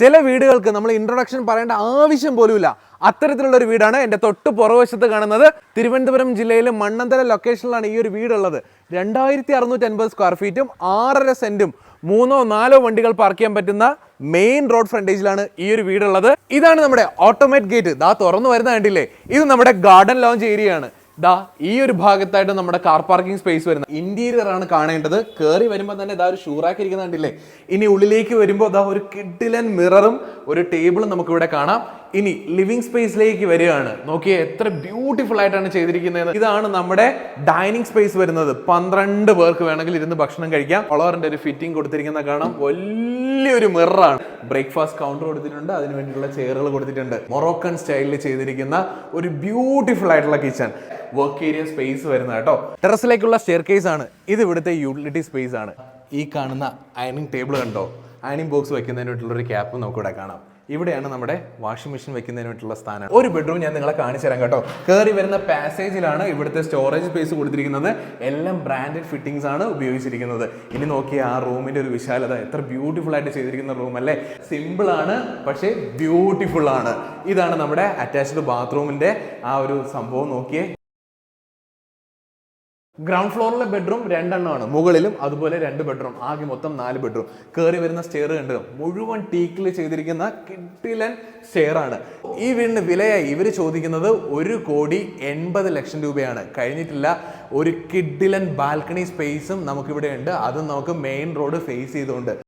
ചില വീടുകൾക്ക് നമ്മൾ ഇൻട്രൊഡക്ഷൻ പറയേണ്ട ആവശ്യം പോലുമില്ല. അത്തരത്തിലുള്ള ഒരു വീടാണ് എന്റെ തൊട്ട് പുറവശത്ത് കാണുന്നത്. തിരുവനന്തപുരം ജില്ലയിലെ മണ്ണന്തല ലൊക്കേഷനിലാണ് ഈ ഒരു വീടുള്ളത്. രണ്ടായിരത്തി അറുന്നൂറ്റി അൻപത് സ്ക്വയർ ഫീറ്റും ആറര സെന്റും മൂന്നോ നാലോ വണ്ടികൾ പാർക്ക് ചെയ്യാൻ പറ്റുന്ന മെയിൻ റോഡ് ഫ്രണ്ടേജിലാണ് ഈ ഒരു വീടുള്ളത്. ഇതാണ് നമ്മുടെ ഓട്ടോമേറ്റ് ഗേറ്റ് ദാ തുറന്നു വരുന്ന കണ്ടില്ലേ? ഇത് നമ്മുടെ ഗാർഡൻ ലോഞ്ച് ഏരിയ ആണ്. ദാ ഈ ഒരു ഭാഗത്തായിട്ട് നമ്മുടെ കാർ പാർക്കിംഗ് സ്പേസ് വരുന്നത് ഇന്റീരിയർ ആണ് കാണേണ്ടത്. കയറി വരുമ്പോൾ തന്നെ ഇതാ ഒരു ഷൂറാക്കിയിരിക്കുന്നുണ്ടല്ലേ കണ്ടില്ലേ? ഇനി ഉള്ളിലേക്ക് വരുമ്പോൾ ദാ ഒരു കിഡിലൻ മിററും ഒരു ടേബിളും നമുക്കിവിടെ കാണാം. ഇനി ലിവിംഗ് സ്പേസിലേക്ക് വരികയാണ്. നോക്കിയേ എത്ര ബ്യൂട്ടിഫുൾ ആയിട്ടാണ് ചെയ്തിരിക്കുന്നത്. ഇതാണ് നമ്മുടെ ഡൈനിങ് സ്പേസ് വരുന്നത്. പന്ത്രണ്ട് പേർക്ക് വേണമെങ്കിൽ ഇരുന്ന് ഭക്ഷണം കഴിക്കാം. കൊളറിന്റെ ഒരു ഫിറ്റിംഗ് കൊടുത്തിരിക്കുന്ന കാണാം. വലിയൊരു മിററാണ് ബ്രേക്ക്ഫാസ്റ്റ് കൗണ്ടർ കൊടുത്തിട്ടുണ്ട്. അതിന് വേണ്ടിയിട്ടുള്ള ചെയറുകൾ കൊടുത്തിട്ടുണ്ട്. മൊറോക്കൻ സ്റ്റൈലിൽ ചെയ്തിരിക്കുന്ന ഒരു ബ്യൂട്ടിഫുൾ ആയിട്ടുള്ള കിച്ചൺ വർക്ക് ഏരിയ സ്പേസ് വരുന്നത് കേട്ടോ. ടെറസിലേക്കുള്ള സ്റ്റെയർ കേസ് ആണ്. ഇത് ഇവിടുത്തെ യൂട്ടിലിറ്റി സ്പേസ് ആണ്. ഈ കാണുന്ന അയണിംഗ് ടേബിൾ കണ്ടോ? അയണിംഗ് ബോക്സ് വെക്കുന്നതിന് വേണ്ടിയിട്ടുള്ള ഒരു ക്യാപ്പ് നമുക്കിവിടെ കാണാം. ഇവിടെയാണ് നമ്മുടെ വാഷിംഗ് മെഷീൻ വെക്കുന്നതിന് വേണ്ടിയിട്ടുള്ള സ്ഥാനം. ഒരു ബെഡ്റൂം ഞാൻ നിങ്ങളെ കാണിച്ചു തരാം കേട്ടോ. കയറി വരുന്ന പാസേജിലാണ് ഇവിടുത്തെ സ്റ്റോറേജ് സ്പേസ് കൊടുത്തിരിക്കുന്നത്. എല്ലാം ബ്രാൻഡഡ് ഫിറ്റിംഗ്സ് ആണ് ഉപയോഗിച്ചിരിക്കുന്നത്. ഇനി നോക്കിയ ആ റൂമിന്റെ ഒരു വിശാലത. എത്ര ബ്യൂട്ടിഫുൾ ആയിട്ട് ചെയ്തിരിക്കുന്ന റൂം അല്ലേ? സിമ്പിൾ ആണ് പക്ഷേ ബ്യൂട്ടിഫുൾ ആണ്. ഇതാണ് നമ്മുടെ അറ്റാച്ച്ഡ് ബാത്റൂമിന്റെ ആ ഒരു സംഭവം. നോക്കിയേ. ഗ്രൗണ്ട് ഫ്ലോറിലെ ബെഡ്റൂം രണ്ടെണ്ണമാണ്. മുകളിലും അതുപോലെ രണ്ട് ബെഡ്റൂം ആകെ മൊത്തം നാല് ബെഡ്റൂം കയറി വരുന്ന സ്റ്റെയർ ഉണ്ട് മുഴുവൻ ടീക്കിൽ ചെയ്തിരിക്കുന്ന കിട്ടിലൻ സ്റ്റെയർ ആണ്. ഈ വീടിന് വിലയായി ഇവർ ചോദിക്കുന്നത് ഒരു കോടി എൺപത് ലക്ഷം രൂപയാണ്. കഴിഞ്ഞിട്ടില്ല. ഒരു കിഡിലൻ ബാൽക്കണി സ്പേസും നമുക്കിവിടെ ഉണ്ട് അതും നമുക്ക് മെയിൻ റോഡ് ഫേസ് ചെയ്തുകൊണ്ട്.